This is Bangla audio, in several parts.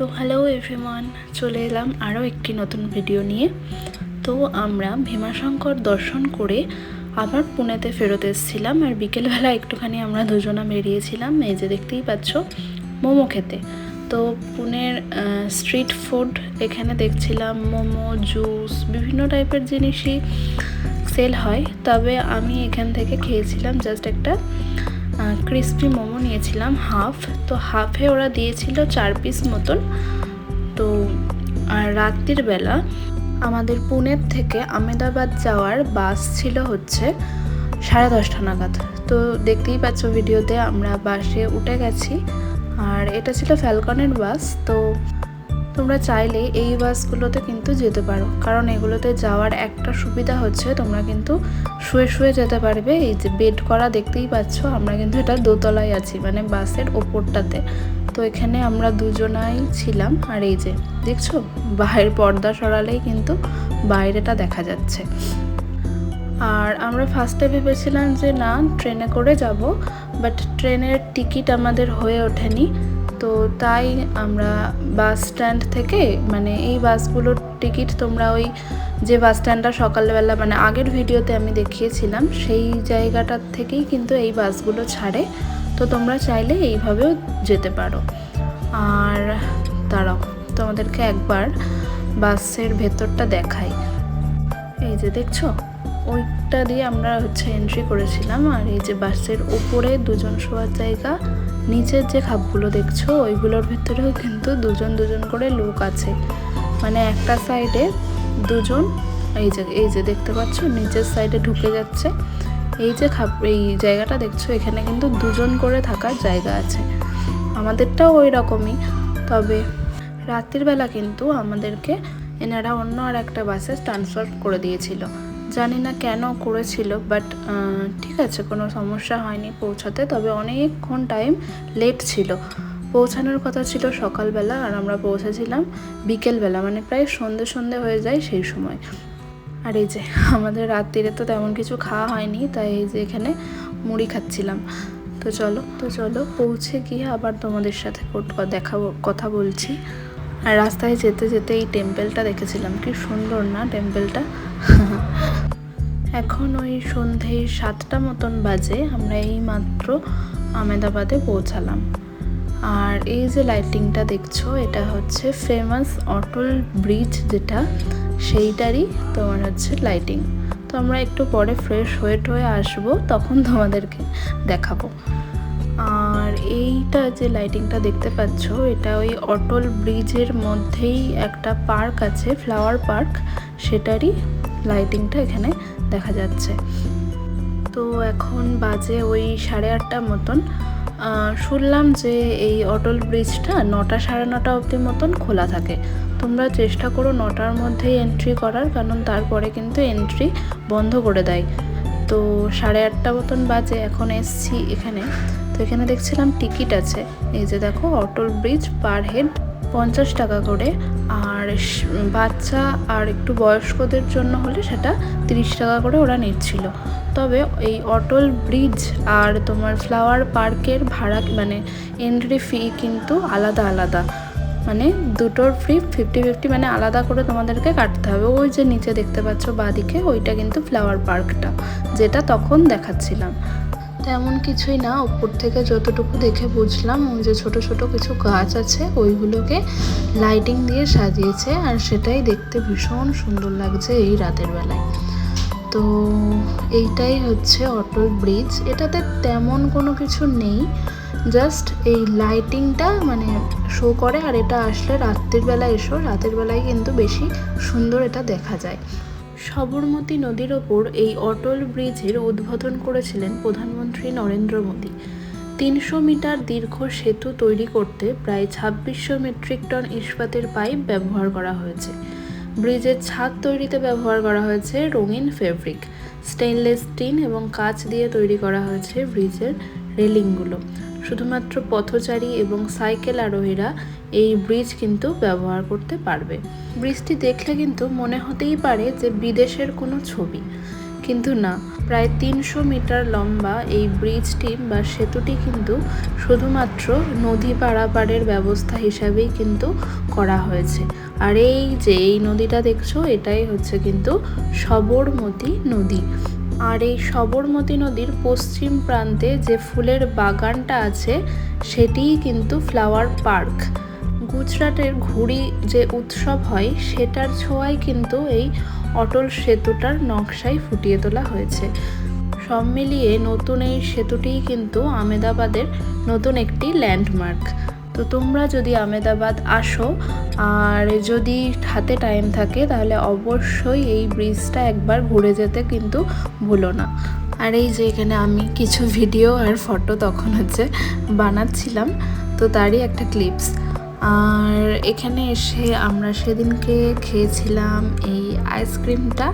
তো হ্যালো এভরিওয়ান চলে এলাম আরও একটি নতুন ভিডিও নিয়ে। তো আমরা ভীমাশঙ্কর দর্শন করে আবার পুনেতে ফেরত এসেছিলাম আর বিকেলবেলা একটুখানি আমরা দুজনা বেরিয়েছিলাম, এই যে দেখতেই পাচ্ছ, মোমো খেতে। তো পুনের স্ট্রিট ফুড এখানে দেখছিলাম, মোমো জুস বিভিন্ন টাইপের জিনিসই সেল হয়। তবে আমি এখান থেকে খেয়েছিলাম জাস্ট একটা ক্রিস্পি মোমো নিয়েছিলাম হাফ তো হাফে ওরা দিয়েছিল চার পিস মতন। তো, আর রাত্রির বেলা আমাদের পুনের থেকে আমেদাবাদ যাওয়ার বাস ছিল হচ্ছে সাড়ে দশটা নাগাদ। তো দেখতেই পাচ্ছ ভিডিওতে আমরা বাসে উঠে গেছি। আর এটা ছিল ফ্যালকনের বাস, তো তোমরা চাইলে এই বাসগুলোতে কিন্তু যেতে পারো। কারণ এগুলোতে যাওয়ার একটা সুবিধা হচ্ছে, তোমরা কিন্তু শুয়ে শুয়ে যেতে পারবে। এই যে বেড করা দেখতেই পাচ্ছ, আমরা কিন্তু এটা দোতলায় আছি মানে বাসের ওপরটাতে। তো এখানে আমরা দুজনাই ছিলাম, আর এই যে দেখছ বাইরের পর্দা সরালেই কিন্তু বাইরেটা দেখা যাচ্ছে। আর আমরা ফার্স্টে ভেবেছিলাম যে না, ট্রেনে করে যাব, বাট ট্রেনের টিকিট আমাদের হয়ে ওঠেনি। তো তাই আমরা বাস স্ট্যান্ড থেকে মানে এই বাসগুলোর টিকিট তোমরা ওই যে বাস স্ট্যান্ডটা সকালবেলা মানে আগের ভিডিওতে আমি দেখিয়েছিলাম, সেই জায়গাটার থেকেই কিন্তু এই বাসগুলো ছাড়ে। তো তোমরা চাইলে এইভাবেও যেতে পারো। আর দাঁড়াও, তোমাদেরকে একবার বাসের ভেতরটা দেখাই। এই যে দেখছ, ওইটা দিয়ে আমরা হচ্ছে এন্ট্রি করেছিলাম, আর এই যে বাসের উপরে দুজন শোয়ার জায়গা নিচের যে খাপগুলো দেখছ, ওইগুলোর ভিতরেও কিন্তু দুজন দুজন করে লোক আছে। মানে একটা সাইডে দুজন, এই যে এই যে দেখতে পাচ্ছ, নিচের সাইডে ঢুকে যাচ্ছে। এই যে খাপ, এই জায়গাটা দেখছ, এখানে কিন্তু দুজন করে থাকার জায়গা আছে। আমাদেরটাও ওই রকমই তবে রাত্রির বেলা কিন্তু আমাদেরকে এনারা অন্য আর একটা বাসে ট্রান্সফার করে দিয়েছিল। জানি না কেন করেছিল বাট ঠিক আছে, কোনো সমস্যা হয়নি পৌঁছাতে, তবে অনেকক্ষণ টাইম লেট ছিল। পৌঁছানোর কথা ছিল সকালবেলা আর আমরা পৌঁছেছিলাম বিকেলবেলা মানে প্রায় সন্ধে সন্ধে হয়ে যায় সেই সময়। আর এই যে, আমাদের রাত্রিরে তো তেমন কিছু খাওয়া হয়নি, তাই এই যে এখানে মুড়ি খাচ্ছিলাম। তো চলো তো চলো, পৌঁছে গিয়ে আবার তোমাদের সাথে দেখাবো, কথা বলছি। আর রাস্তায় যেতে যেতে এই টেম্পেলটা দেখেছিলাম, কি সুন্দর না টেম্পেলটা এখন ওই সন্ধে সাতটা মতন বাজে, আমরা এই মাত্র আমেদাবাদে পৌঁছালাম। আর এই যে লাইটিংটা দেখছ, এটা হচ্ছে ফেমাস অটল ব্রিজ যেটা, সেইটারই তোমার হচ্ছে লাইটিং তো আমরা একটু পরে ফ্রেশ হয়ে টয়ে আসব, তখন তোমাদেরকে দেখাবো। আর এইটা যে লাইটিংটা দেখতে পাচ্ছ, এটা ওই অটল ব্রিজের মধ্যেই একটা পার্ক আছে ফ্লাওয়ার পার্ক সেটারই লাইটিংটা এখানে দেখা যাচ্ছে। তো এখন বাজে ওই সাড়ে আটটা মতন। শুনলাম যে এই অটল ব্রিজটা নটা সাড়ে নটা অবধি মতন খোলা থাকে। তোমরা চেষ্টা করো নটার মধ্যেই এন্ট্রি করার, কারণ তারপরে কিন্তু এন্ট্রি বন্ধ করে দেয়। তো সাড়ে আটটা মতন বাজে, এখন এসছি এখানে। তো এখানে দেখছিলাম টিকিট আছে। এই যে দেখো, অটল ব্রিজ পার হেড পঞ্চাশ টাকা করে। আর বাচ্চা আর একটু বয়স্কদের জন্য হলে সেটা তিরিশ টাকা করে ওরা নিচ্ছিল। তবে এই অটল ব্রিজ আর তোমার ফ্লাওয়ার পার্কের ভাড়া মানে এন্ট্রি ফি কিন্তু আলাদা আলাদা। মানে দুটোর ফ্রি ফিফটি ফিফটি মানে আলাদা করে তোমাদেরকে কাটতে হবে। ওই যে নিচে দেখতে পাচ্ছ বাদিকে ওইটা কিন্তু ফ্লাওয়ার পার্কটা, যেটা তখন দেখাচ্ছিলাম। তেমন কিছুই না। উপর থেকে যতটুকু দেখে বুঝলাম ওই যে ছোট ছোট কিছু গাছ আছে, ওইগুলোকে লাইটিং দিয়ে সাজিয়েছে আর সেটাই দেখতে ভীষণ সুন্দর লাগছে এই রাতের বেলায়। তো এইটাই হচ্ছে অটল ব্রিজ। এটাতে তেমন কোনো কিছু নেই জাস্ট এই লাইটিংটা মানে শো করে আর এটা আসলে রাত্রির বেলা এসো। রাতের বেলায় কিন্তু বেশি সুন্দর এটা দেখা যায়। সবরমতী নদীর ওপর এই অটল ব্রিজের উদ্বোধন করেছিলেন প্রধানমন্ত্রী নরেন্দ্র মোদী। তিনশো মিটার দীর্ঘ সেতু তৈরি করতে প্রায় ছাব্বিশশো মেট্রিক টন ইস্পাতের পাইপ ব্যবহার করা হয়েছে। ব্রিজের ছাদ তৈরিতে ব্যবহার করা হয়েছে রঙিন ফেব্রিক। স্টেনলেস স্টিন এবং কাচ দিয়ে তৈরি করা হয়েছে ব্রিজের রেলিংগুলো। শুধুমাত্র পথচারী এবং সাইকেল আরোহীরা এই ব্রিজ কিন্তু ব্যবহার করতে পারবে। ব্রিজটি দেখলে কিন্তু মনে হতেই পারে যে বিদেশের কোনো ছবি। কিন্তু না, প্রায় তিনশো মিটার লম্বা এই ব্রিজটি বা সেতুটি কিন্তু শুধুমাত্র নদী পারাপারের ব্যবস্থা হিসাবেই কিন্তু করা হয়েছে। আর এই যে এই নদীটা দেখছ, এটাই হচ্ছে কিন্তু সবরমতী নদী। আর এই সবরমতী নদীর পশ্চিম প্রান্তে যে ফুলের বাগানটা আছে, সেটিই কিন্তু ফ্লাওয়ার পার্ক। গুজরাটের ঘুড়ি যে উৎসব হয়, সেটার ছোঁয়ায় কিন্তু এই অটল সেতুটার নকশাই ফুটিয়ে তোলা হয়েছে। সব মিলিয়ে নতুন এই সেতুটিই কিন্তু আমেদাবাদের নতুন একটি ল্যান্ডমার্ক। তো তোমরা যদি আমেদাবাদ আসো, আর যদি হাতে টাইম থাকে, তাহলে অবশ্যই এই ব্রিজটা একবার ঘুরে যেতে কিন্তু ভুলো না। আর এই যে এখানে আমি কিছু ভিডিও আর ফটো তখন হচ্ছে বানাচ্ছিলাম, তো তারই একটা ক্লিপস আর এখানে এসে আমরা সেদিনকে খেয়েছিলাম এই আইসক্রিমটা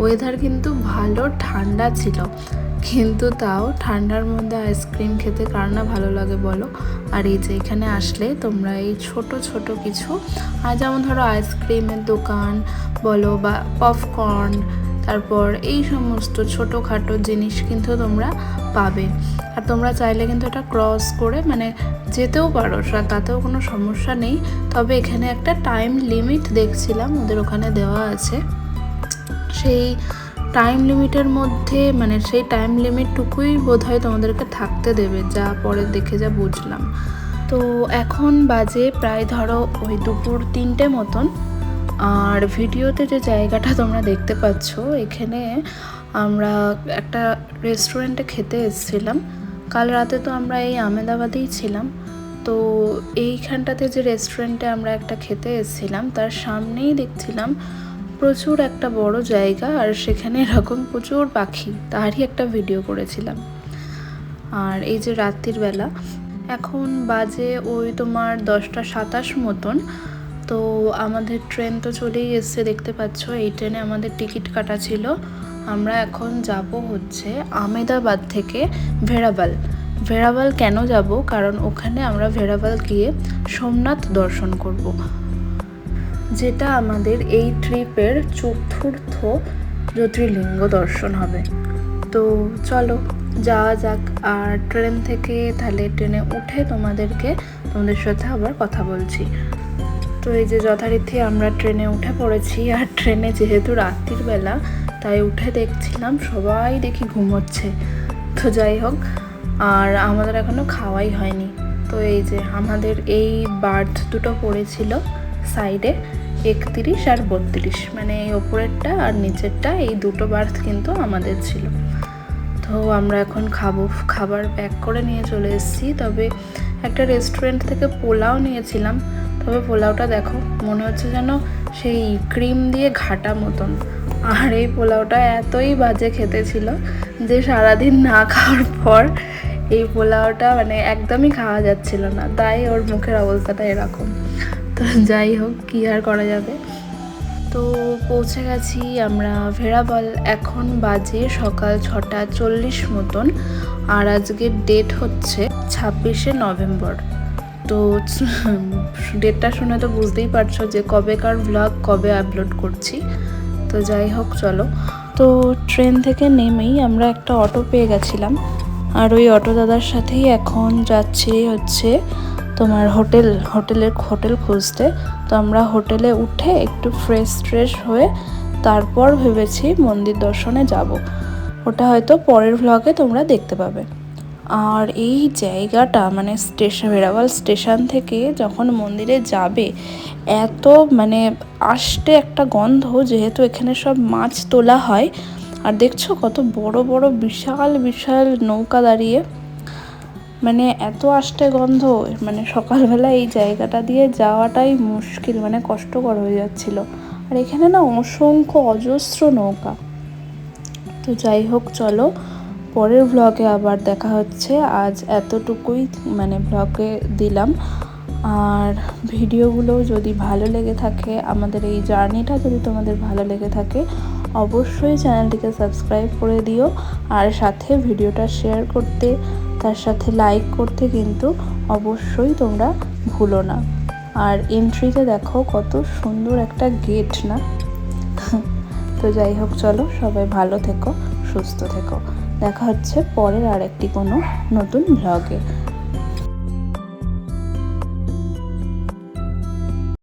ওয়েদার কিন্তু ভালো, ঠান্ডা ছিল। কিন্তু তাও ঠান্ডার মধ্যে আইসক্রিম খেতে কার না ভালো লাগে বলো? আর এই যে এখানে আসলে তোমরা এই ছোট ছোট কিছু আর যেমন ধরো আইসক্রিমের দোকান বলো বা পপকর্ন তারপর এই সমস্ত ছোটোখাটো জিনিস কিন্তু তোমরা পাবে। আর তোমরা চাইলে কিন্তু এটা ক্রস করে মানে যেতেও পারো তাতেও কোনো সমস্যা নেই। তবে এখানে একটা টাইম লিমিট দেখছিলাম, ওদের ওখানে দেওয়া আছে। সেই টাইম লিমিটের মধ্যে মানে সেই টাইম লিমিটটুকুই বোধহয় তোমাদেরকে থাকতে দেবে, যা পরে দেখে যা বুঝলাম। তো এখন বাজে প্রায় ধরো ওই দুপুর তিনটে মতন, আর ভিডিওতে যে জায়গাটা তোমরা দেখতে পাচ্ছ, এখানে আমরা একটা রেস্টুরেন্টে খেতে এসেছিলাম। কাল রাতে তো আমরা এই আমেদাবাদেই ছিলাম। তো এইখানটাতে যে রেস্টুরেন্টে আমরা একটা খেতে এসেছিলাম, তার সামনেই দেখছিলাম প্রচুর একটা বড় জায়গা আর সেখানে এরকম প্রচুর পাখি, তারই একটা ভিডিও করেছিলাম। আর এই যে রাত্রির বেলা, এখন বাজে ওই তোমার দশটা সাতাশ মতন, তো আমাদের ট্রেন তো চলেই এসছে, দেখতে পাচ্ছ, এই ট্রেনে আমাদের টিকিট কাটা ছিল। আমরা এখন যাব হচ্ছে আমেদাবাদ থেকে ভেরাবাল। ভেরাবাল কেন যাব? কারণ ওখানে আমরা ভেরাবাল গিয়ে সোমনাথ দর্শন করব। যেটা আমাদের এই ট্রিপের চতুর্থ জ্যোতির্লিঙ্গ দর্শন হবে। তো চলো, যাওয়া যাক। আর ট্রেন থেকে তাহলে ট্রেনে উঠে তোমাদেরকে তোমাদের সাথে আবার কথা বলছি। তো এই যে যথারীতি আমরা ট্রেনে উঠে পড়েছি, আর ট্রেনে যেহেতু রাত্রির বেলা, তাই উঠে দেখছিলাম সবাই দেখি ঘুমোচ্ছে। তো যাই হোক, আর আমাদের এখনও খাওয়াই হয়নি। তো এই যে আমাদের এই বার্থ দুটো পড়েছিল সাইডে একত্রিশ আর বত্রিশ। মানে এই ওপরেরটা আর নিচেরটা, এই দুটো বার্থ কিন্তু আমাদের ছিল। তো আমরা এখন খাব, খাবার প্যাক করে নিয়ে চলে এসেছি। তবে একটা রেস্টুরেন্ট থেকে পোলাও নিয়েছিলাম। তবে পোলাওটা দেখো, মনে হচ্ছে যেন সেই ক্রিম দিয়ে ঘাটা মতন। আর এই পোলাওটা এতই বাজে খেতে ছিল যে সারাদিন না খাওয়ার পর এই পোলাওটা মানে একদমই খাওয়া যাচ্ছিল না। তাই ওর মুখের অবস্থাটা এরকম। তো যাই হোক, কী আর করা যাবে। তো পৌঁছে গেছি আমরা ভেরাবল এখন বাজে সকাল ছটা চল্লিশ মতন, আর আজকের ডেট হচ্ছে ছাব্বিশে নভেম্বর। তো ডেটটা শুনে তো বুঝতেই পারছ যে কবেকার ব্লগ কবে আপলোড করছি। তো যাই হোক, চলো। তো ট্রেন থেকে নেমেই আমরা একটা অটো পেয়ে গেছিলাম। আর ওই অটো দাদার সাথেই এখন যাচ্ছি হচ্ছে তোমার হোটেল, হোটেলের হোটেল খুঁজতে। তো আমরা হোটেলে উঠে একটু ফ্রেশ ট্রেশ হয়ে তারপর ভেবেছি মন্দির দর্শনে যাব। ওটা হয়তো পরের ভ্লগে তোমরা দেখতে পাবে। আর এই জায়গাটা মানে স্টেশন ভেরাওয়াল স্টেশন থেকে যখন মন্দিরে যাবে, এত মানে আষ্টে একটা গন্ধ, যেহেতু এখানে সব মাছ তোলা হয়। আর দেখছ কত বড় বড়, বিশাল বিশাল নৌকা দাঁড়িয়ে মানে এত আষ্টে গন্ধ মানে সকালবেলা এই জায়গাটা দিয়ে যাওয়াটাই মুশকিল মানে কষ্টকর হয়ে যাচ্ছিল। আর এখানে না অসংখ্য অজস্র নৌকা। তো যাই হোক, চলো পরের ব্লগে আবার দেখা হচ্ছে। আজ এতটুকুই মানে ব্লগে দিলাম। আর ভিডিওগুলো যদি ভালো লেগে থাকে, আমাদের এই জার্নিটা যদি তোমাদের ভালো লেগে থাকে, অবশ্যই চ্যানেলটিকে সাবস্ক্রাইব করে দিও। আর সাথে ভিডিওটা শেয়ার করতে তার সাথে লাইক করতে কিন্তু অবশ্যই তোমরা ভুলো না। আর এন্ট্রিতে দেখো কত সুন্দর একটা গেট না? তো যাই হোক, চলো সবাই ভালো থেকো, সুস্থ থেকো। দেখা হচ্ছে পরের আরেকটি কোনো নতুন ব্লগে